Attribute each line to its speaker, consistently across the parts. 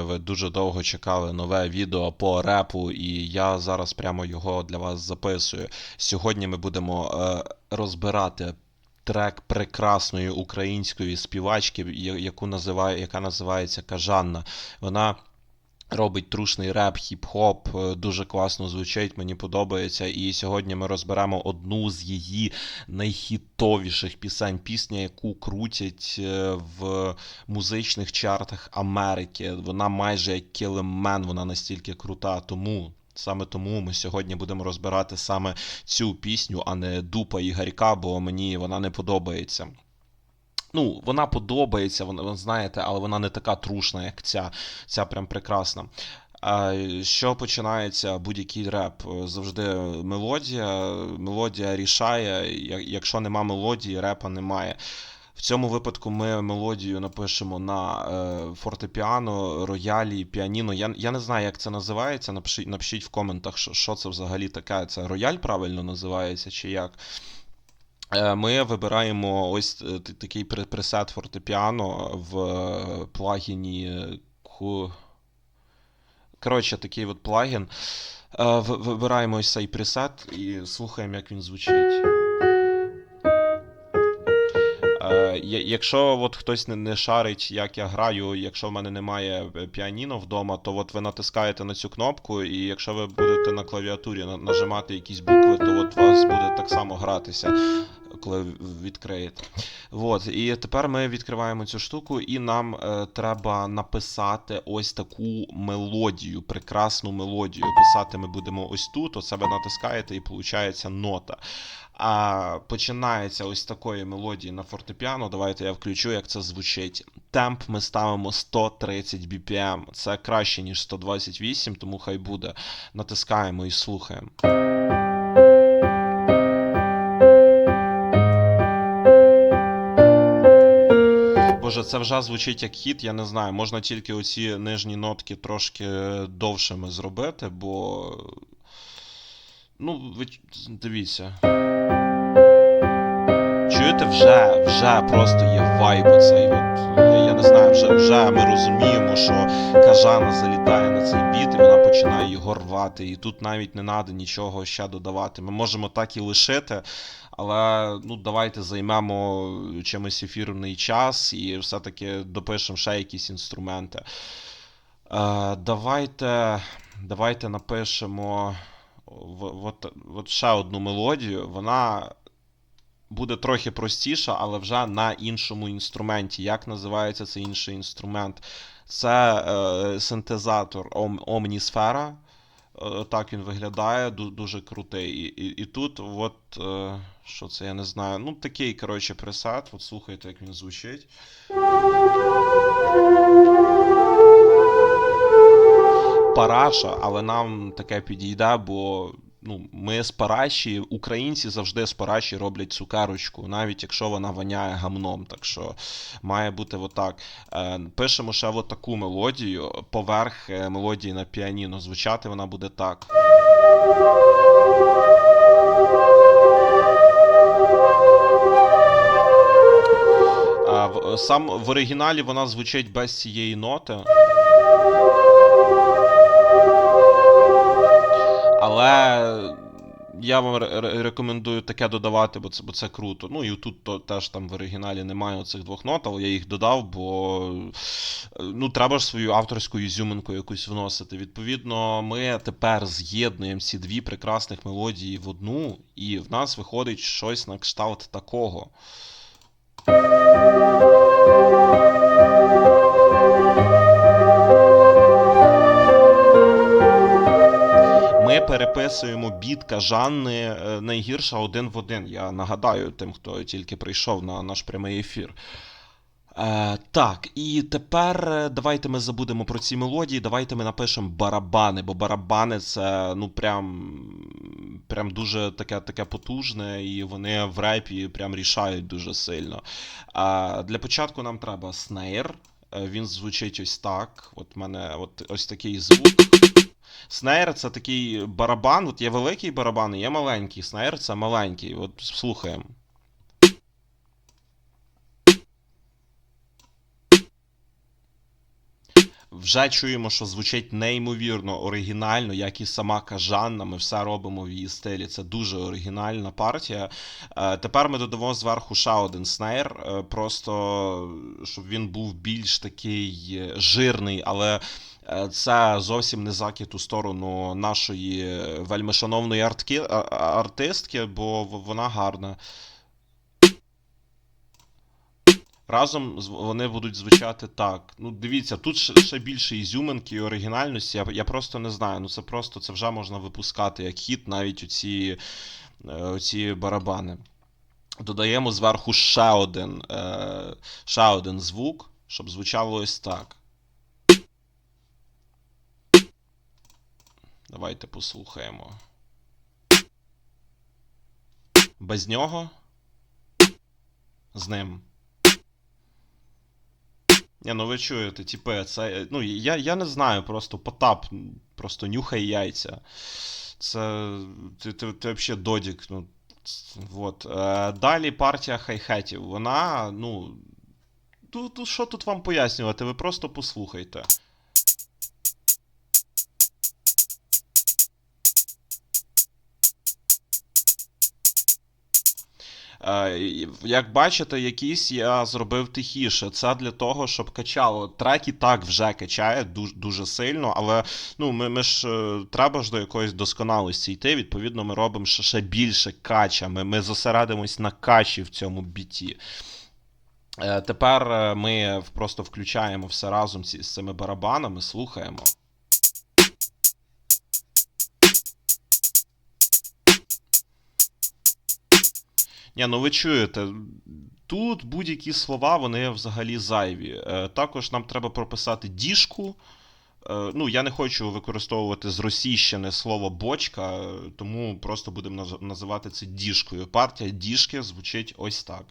Speaker 1: знаю, ви дуже довго чекали нове відео по репу, і я зараз прямо його для вас записую. Сьогодні ми будемо е, розбирати трек прекрасної української співачки, яку називає, яка називається Кажанна. Вона. Робить трушний реп, хіп-хоп, е, дуже класно звучить, мені подобається. І сьогодні ми розберемо одну з її найхітовіших пісень, пісня, яку крутять е, в музичних чартах Америки. Вона майже як кілемен, вона настільки крута. Тому саме тому ми сьогодні будемо розбирати саме цю пісню, а не дупа Ігорька, бо мені вона не подобається. Ну, вона подобається, вона, знаєте, але вона не така трушна, як ця. Ця прям прекрасна. Що починається будь-який реп? Завжди мелодія. Мелодія рішає. Якщо нема мелодії, репа немає. В цьому випадку ми мелодію напишемо на е, фортепіано, роялі, піаніно. Я, я не знаю, як це називається. Напишіть, напишіть в коментах, що, що це взагалі таке. Це рояль правильно називається, чи як. Е, Ми вибираємо ось е, такий пре- пресет фортепіано в е, плагіні. Коротше, такий от плагін. Вибираємо ось цей пресет і слухаємо, як він звучить. Якщо от хтось не, шарить, як я граю, якщо в мене немає піаніно вдома, то от ви натискаєте на цю кнопку, і якщо ви будете на клавіатурі нажимати якісь букви, то от у вас буде так само гратися, коли відкриєте. От, і тепер ми відкриваємо цю штуку, і нам е, треба написати ось таку мелодію, прекрасну мелодію. Писати ми будемо ось тут, от себе натискаєте, і виходить нота. А починається ось такої мелодії на фортепіано. Давайте я включу, як це звучить. Темп ми ставимо 130 BPM. Це краще, ніж 128, тому хай буде. Натискаємо і слухаємо. Боже, це вже звучить як хіт, я не знаю. Можна тільки оці нижні нотки трошки довшими зробити, бо. Ну, ви дивіться. Чуєте, вже, вже просто є вайб оцей. От, я, я не знаю, вже, вже ми розуміємо, що кажана залітає на цей біт, і вона починає його рвати. І тут навіть не треба нічого ще додавати. Ми можемо так і лишити, але ну, давайте займемо чимось ефірний час і все-таки допишемо ще якісь інструменти. Е, давайте, давайте напишемо от, от ще одну мелодію. Вона буде трохи простіша, але вже на іншому інструменті. Як називається цей інший інструмент? Це е, синтезатор Ом- Omnisfera. Е, Так він виглядає, ду- дуже крутий. І, і, і тут, от, е, що це, я не знаю. Ну, такий, коротше, пресет. От слухайте, як він звучить. Параша, але нам таке підійде, бо ну, ми з параші, українці завжди з параші роблять цукерочку, навіть якщо вона воняє гамном. Так що має бути отак. Е, пишемо ще от таку мелодію, поверх е, мелодії на піаніно. Звучати вона буде так. Сам в оригіналі вона звучить без цієї ноти. Але я вам ре- ре- рекомендую таке додавати, бо це, бо це круто. Ну і тут то, теж там в оригіналі немає оцих двох нот, але я їх додав, бо е, ну, треба ж свою авторську ізюминку якусь вносити. Відповідно, ми тепер з'єднуємо ці дві прекрасних мелодії в одну, і в нас виходить щось на кшталт такого. Переписуємо біт кажанни е, найгірша один в один. Я нагадаю тим, хто тільки прийшов на наш прямий ефір. Е, так, і тепер е, давайте ми забудемо про ці мелодії, давайте ми напишемо барабани, бо барабани це ну прям, прям дуже таке, таке потужне, і вони в репі прям рішають дуже сильно. Е, для початку нам треба снейр. Е, Він звучить ось так. От мене от ось такий звук. Снейр це такий барабан. От є великий барабан, і є маленький. Снейр це маленький. От слухаємо. вже чуємо, що звучить неймовірно оригінально, як і сама Кажанна. Ми все робимо в її стилі. Це дуже оригінальна партія. Е, Тепер ми додамо зверху ще один снейр, е, просто щоб він був більш такий е, жирний, але. Е, Це зовсім не закид у сторону нашої вельми шановної артки, артистки, бо вона гарна. Разом вони будуть звучати так. Ну, дивіться, тут ще, більше ізюминки і оригінальності. Я, я просто не знаю. Ну це просто це вже можна випускати як хіт, навіть оці, е, оці барабани. Додаємо зверху ще один, е, ще один звук, щоб звучало ось так. Давайте послухаємо. Без нього. З ним. Ні, ну ви чуєте, типи, це. Ну, я, я не знаю, просто Потап просто нюхає яйця. Це. Ти, ти, ти взагалі додік. Ну, вот. Е, далі партія хай-хетів. Вона, ну. Тут що тут вам пояснювати? Ви просто послухайте. Як бачите, якісь я зробив тихіше. Це для того, щоб качало. Трек і так вже качає дуже, дуже сильно, але ну, ми, ми ж е, треба ж до якоїсь досконалості йти. Відповідно, ми робимо ще, ще більше кача. Ми, зосередимось на качі в цьому біті. Е, Тепер е, ми просто включаємо все разом з цими барабанами, слухаємо. Ні, ну ви чуєте, тут будь-які слова, вони взагалі зайві. Е, Також нам треба прописати діжку. Е, Ну, я не хочу використовувати зросійщене слово бочка, е, тому просто будемо називати це діжкою. Партія діжки звучить ось так.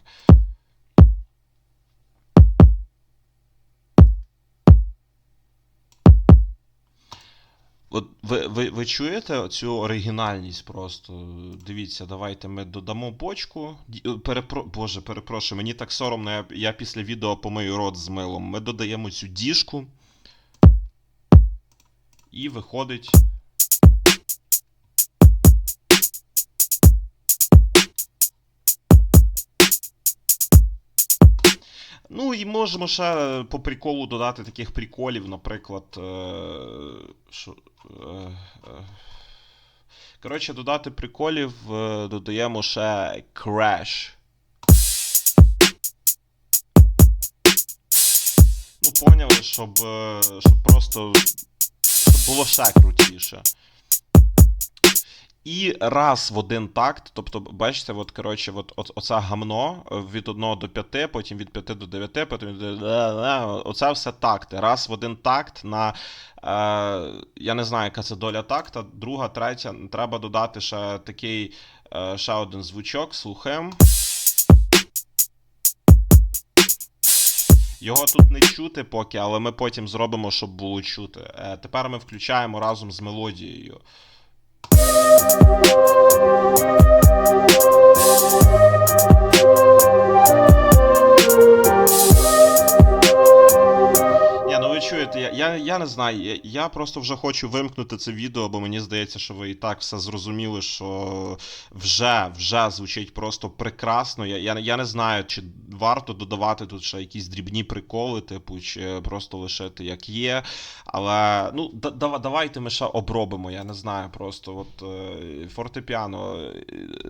Speaker 1: От ви, ви, ви чуєте цю оригінальність просто? Дивіться, давайте ми додамо бочку. Е, Перепро... Боже, перепрошую, мені так соромно, я, я після відео помию рот з милом. Ми додаємо цю діжку. І виходить. Ну і можемо ще по приколу додати таких приколів, наприклад. Е, що, е, е, коротше, додати приколів, е, додаємо ще crash. Ну, поняли, щоб, е, щоб просто щоб було ще крутіше. І раз в один такт, тобто, бачите, от, коротше, от, от, оце гамно е, від 1 до 5, потім від 5 до 9, потім від... Оце все такти. Раз в один такт на. Е, я не знаю, яка це доля такта. Друга, третя. Треба додати ще такий е, ще один звучок. Слухаємо. Його тут не чути поки, але ми потім зробимо, щоб було чути. Е, тепер ми включаємо разом з мелодією. Thank you. Чуєте, я, я, я не знаю, я, я просто вже хочу вимкнути це відео, бо мені здається, що ви і так все зрозуміли, що вже, вже звучить просто прекрасно. Я, я, я не знаю, чи варто додавати тут ще якісь дрібні приколи, типу, чи просто лишити як є. Але ну, да, да- давайте ми ще обробимо, я не знаю, просто от е, фортепіано. е,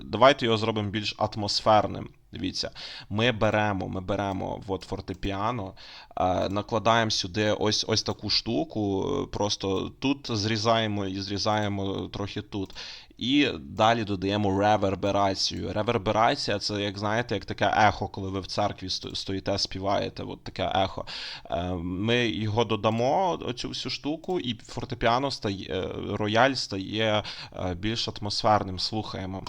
Speaker 1: Давайте його зробимо більш атмосферним. Дивіться, ми беремо, ми беремо от фортепіано, е, накладаємо сюди ось ось таку штуку, е, просто тут зрізаємо і зрізаємо трохи тут. І далі додаємо реверберацію. Реверберація це, як знаєте, як таке ехо, коли ви в церкві стоїте, співаєте, от таке ехо. Е, Ми його додамо, оцю всю штуку, і фортепіано стає, е, рояль стає е, більш атмосферним. Слухаємо.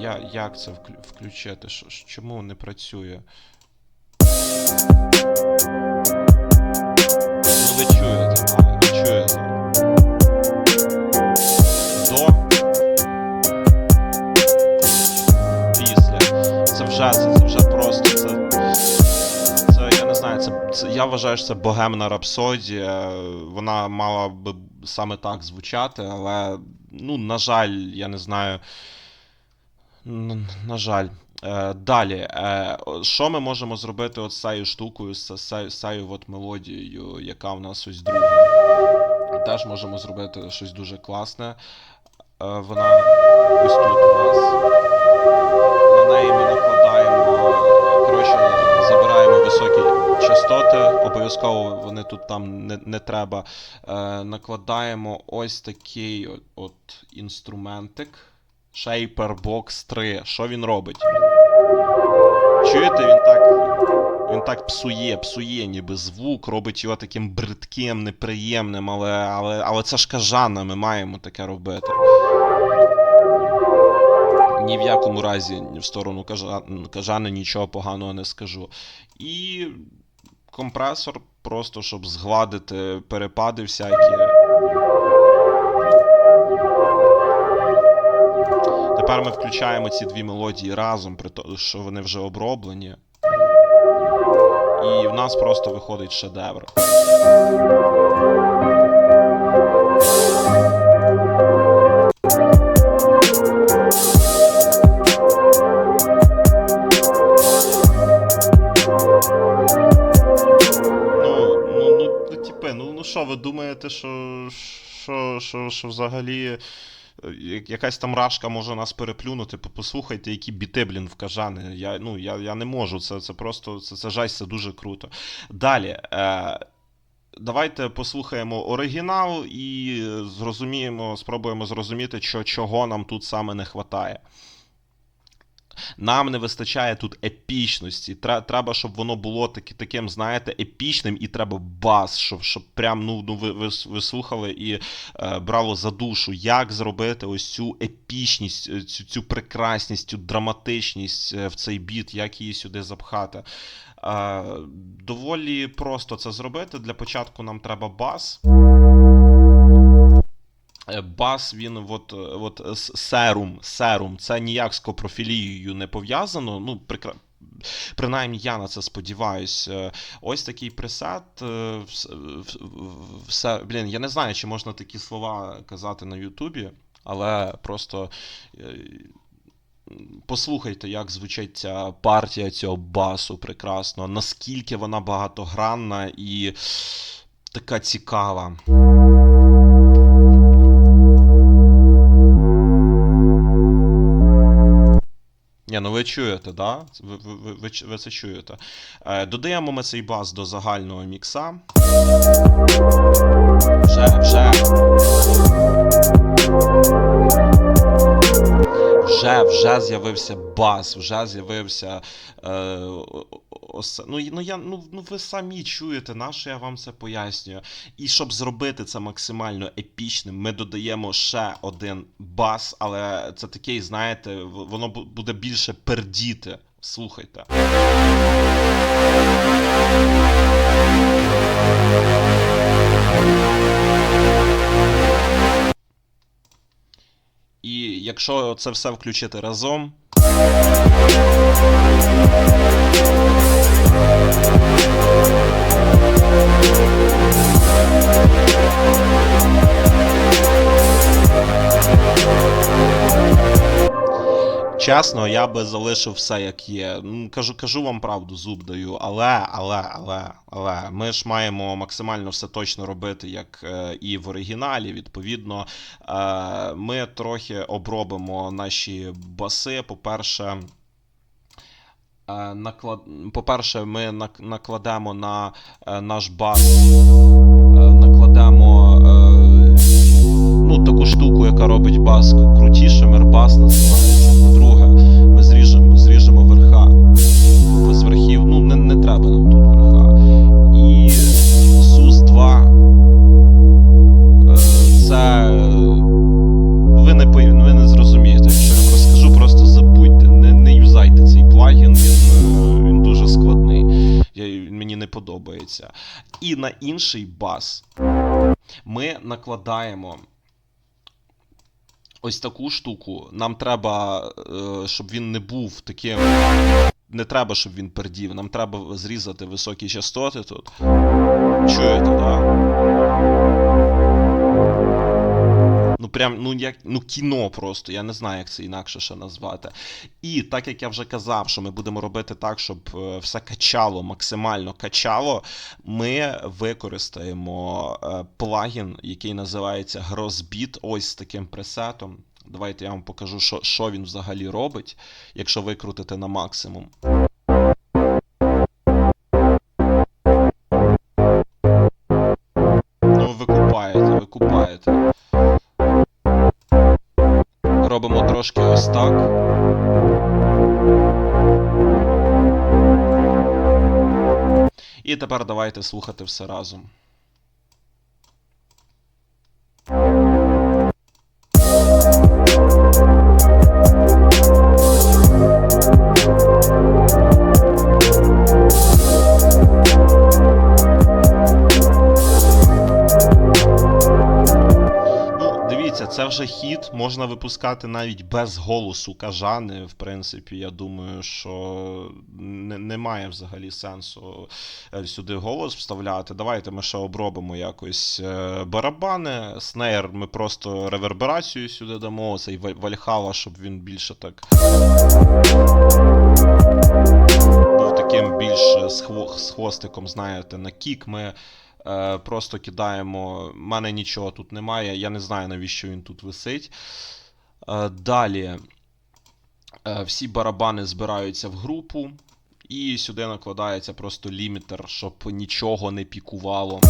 Speaker 1: Я, як це вклю- включити? Чому не працює? Ну ви я вважаю, що це богемна рапсодія. Вона мала би саме так звучати, але ну, на жаль, я не знаю. На жаль. Е, далі, е, що ми можемо зробити от з цією штукою, з, цією от мелодією, яка в нас ось друга? Теж можемо зробити щось дуже класне. Е, вона ось тут у нас. На неї ми накладаємо, коротше, забираємо високі частоти, обов'язково вони тут там не, не треба. Е, накладаємо ось такий от, от інструментик. Shaper Box 3. Що він робить? Чуєте, він так. Він так псує, псує, ніби звук, робить його таким бридким, неприємним, але, але, але це ж кажана, ми маємо таке робити. Ні в якому разі в сторону кажа, кажани нічого поганого не скажу. І компресор, просто щоб згладити перепади всякі. Тепер ми включаємо ці дві мелодії разом, при тому, що вони вже оброблені. І в нас просто виходить шедевр. Думаєте, що, що, що, що взагалі е, якась там рашка може нас переплюнути? Послухайте, які біти, блін, вкажани. Я, ну, я, я не можу, це, це просто, це, це жесть, це дуже круто. Далі. Е, Давайте послухаємо оригінал і зрозуміємо, спробуємо зрозуміти, що, чого нам тут саме не вистачає. Нам не вистачає тут епічності. Треба, щоб воно було таки, таким, знаєте, епічним, і треба бас, щоб, щоб прям ну, ну ви, ви, ви слухали і е, брало за душу, як зробити ось цю епічність, е, цю, цю прекрасність, цю драматичність е, в цей біт, як її сюди запхати. Е, доволі просто це зробити. Для початку нам треба бас. Е, Бас, він от, е, от е, серум, серум, це ніяк з копрофілією не пов'язано. Ну, прикра... Принаймні я на це сподіваюсь. Е, Ось такий пресет. Все, блін, я не знаю, чи можна такі слова казати на Ютубі, але просто. Послухайте, як звучить ця партія цього басу прекрасно, наскільки вона багатогранна і така цікава. Ні, ну ви чуєте, да? Ви, ви, ви, ви, це чуєте. Е, додаємо ми цей бас до загального мікса. Вже, вже. Вже, вже з'явився бас, вже з'явився. Е, ос- ну, ну, я, ну, ну ви самі чуєте, на що я вам це пояснюю. І щоб зробити це максимально епічним, ми додаємо ще один бас, але це такий, знаєте, воно буде більше пердіти. Слухайте. І якщо це все включити разом. Чесно, я би залишив все як є. Ну, кажу, кажу вам правду, зуб даю. Але, але, але, але ми ж маємо максимально все точно робити, як е, і в оригіналі. Відповідно, е, ми трохи обробимо наші баси. По-перше, е, наклад... по-перше, ми нак- накладемо на е, наш бас, е, накладемо. Е, ну, таку штуку, яка робить бас крутішим, ербас називається. Не. І на інший бас ми накладаємо ось таку штуку. Нам треба, е, щоб він не був таким не треба, щоб він пердів. Нам треба зрізати високі частоти тут. Чуєте, да? Ну, прям, ну як ну кіно просто, я не знаю, як це інакше ще назвати. І так як я вже казав, що ми будемо робити так, щоб е, все качало, максимально качало, ми використаємо е, плагін, який називається Grossbeat, ось з таким пресетом. Давайте я вам покажу, що, що він взагалі робить, якщо викрутити на максимум. Робимо трошки ось так. І тепер давайте слухати все разом. Це вже хіт, можна випускати навіть без голосу кажани. В принципі, я думаю, що не, немає взагалі сенсу е, сюди голос вставляти. Давайте ми ще обробимо якось е, барабани. Снейр ми просто реверберацію сюди дамо, цей Валь- вальхала, щоб він більше так. Був таким більш з, хвостиком, знаєте, на кік ми просто кидаємо. У мене нічого тут немає, я не знаю, навіщо він тут висить. Е, далі е, всі барабани збираються в групу. І сюди накладається просто лімітер, щоб нічого не пікувало.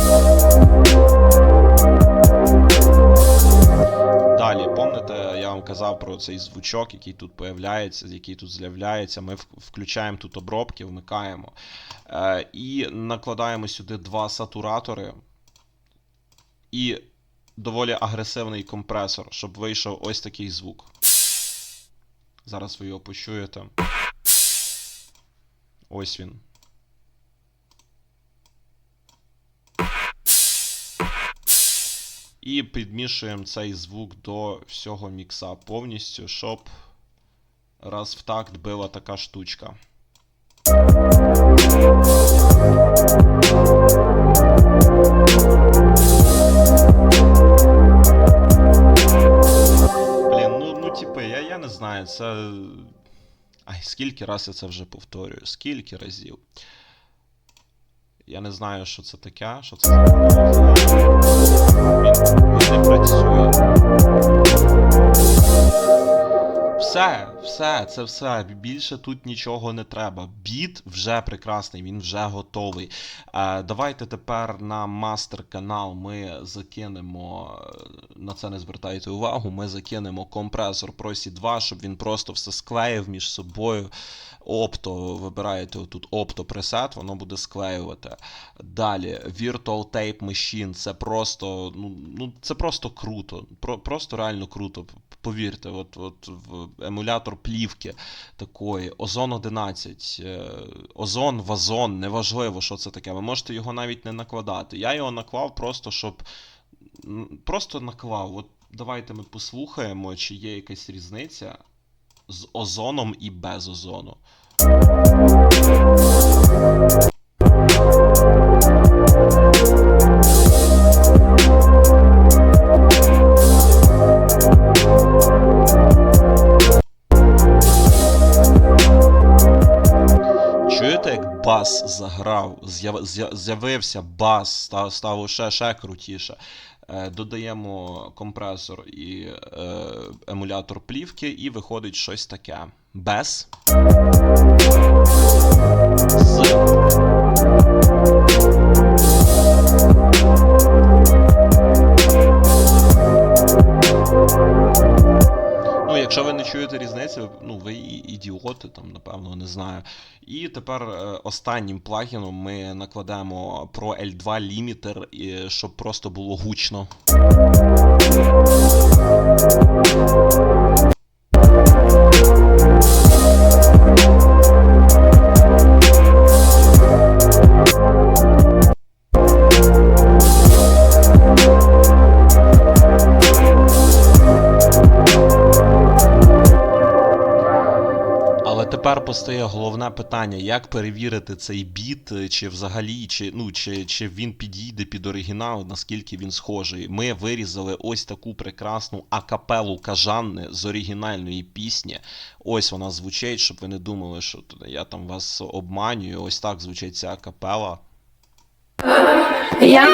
Speaker 1: Далі, пам'ятаєте, я вам казав про цей звучок, який тут появляється, який тут з'являється. Ми включаємо тут обробки, вмикаємо. Е, і накладаємо сюди два сатуратори. І доволі агресивний компресор, щоб вийшов ось такий звук. Зараз ви його почуєте. Ось він. І підмішуємо цей звук до всього мікса повністю, щоб раз в такт била така штучка. Блін, ну, ну типи, я, я не знаю, це. Ай, скільки раз я це вже повторюю, скільки разів. Я не знаю, що це таке, що це він не працює. Все, все, це все. Більше тут нічого не треба. Біт вже прекрасний, він вже готовий. Е, давайте тепер на мастер-канал ми закинемо. е, На це не звертайте увагу. Ми закинемо компресор Pro 2, щоб він просто все склеїв між собою. Опто, вибираєте тут опто пресет, воно буде склеювати. Далі, Virtual Tape Machine, це просто, ну, ну це просто круто. Про, просто реально круто. Повірте, от, от емулятор плівки такої, Озон 11, е, Озон, Вазон, неважливо, що це таке. Ви можете його навіть не накладати. Я його наклав просто, щоб. Просто наклав. От давайте ми послухаємо, чи є якась різниця з озоном і без озону. Чуєте, як бас заграв, з'явився бас, став, ще, ще крутіше. Е, додаємо компресор і е, емулятор плівки, і виходить щось таке. Без. Ну, якщо ви не чуєте різниці, ну ви ідіоти, там, напевно, не знаю. І тепер е, останнім плагіном ми накладемо про L2 Limiter, щоб просто було гучно. Але тепер постає головне питання: як перевірити цей біт, чи взагалі, чи, ну, чи, чи він підійде під оригінал, наскільки він схожий. Ми вирізали ось таку прекрасну акапелу кажанни з оригінальної пісні. Ось вона звучить, щоб ви не думали, що я там вас обманюю. Ось так звучить ця акапела.
Speaker 2: Я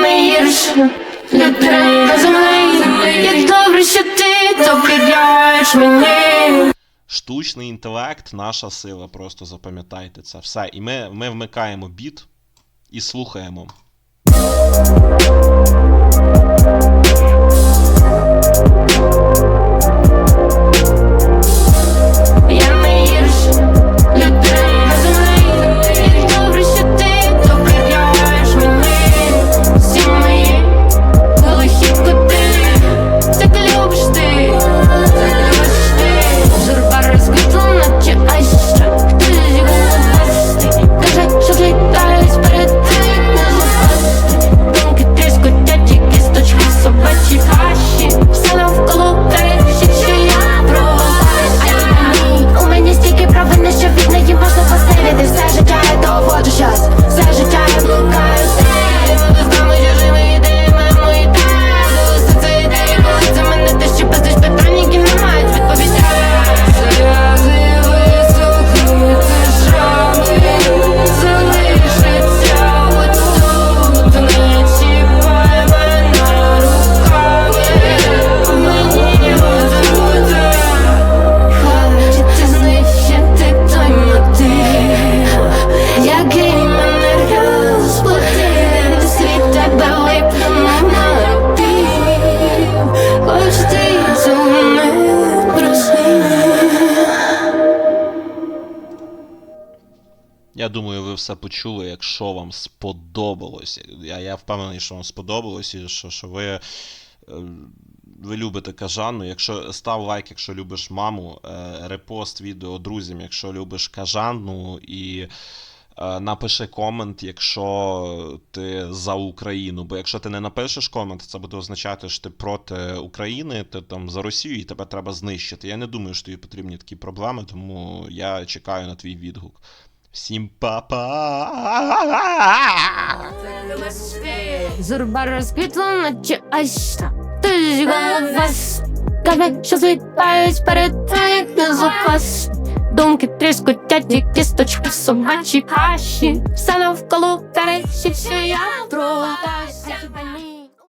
Speaker 2: землі. Як добре, що ти довіряєш мені.
Speaker 1: Штучний інтелект, наша сила, просто запам'ятайте це. Все. І ми, ми вмикаємо біт і слухаємо.
Speaker 2: Я
Speaker 1: почули. Якщо вам сподобалось, я, я впевнений, що вам сподобалось, і що, що ви, е, ви любите кажану. Якщо став лайк, якщо любиш маму, е, репост відео друзям, якщо любиш кажану, і е, напиши комент, якщо ти за Україну. Бо якщо ти не напишеш комент, це буде означати, що ти проти України, ти там за Росію і тебе треба знищити. Я не думаю, що тобі потрібні такі проблеми, тому я чекаю на твій відгук. Всім па-па!
Speaker 2: Зурба розквітла, наче айша Ти зігала вас Каже, що злітають перед як не запас. Думки тріскотять, і кісточки собачі каші. Все навколо перечить, що я про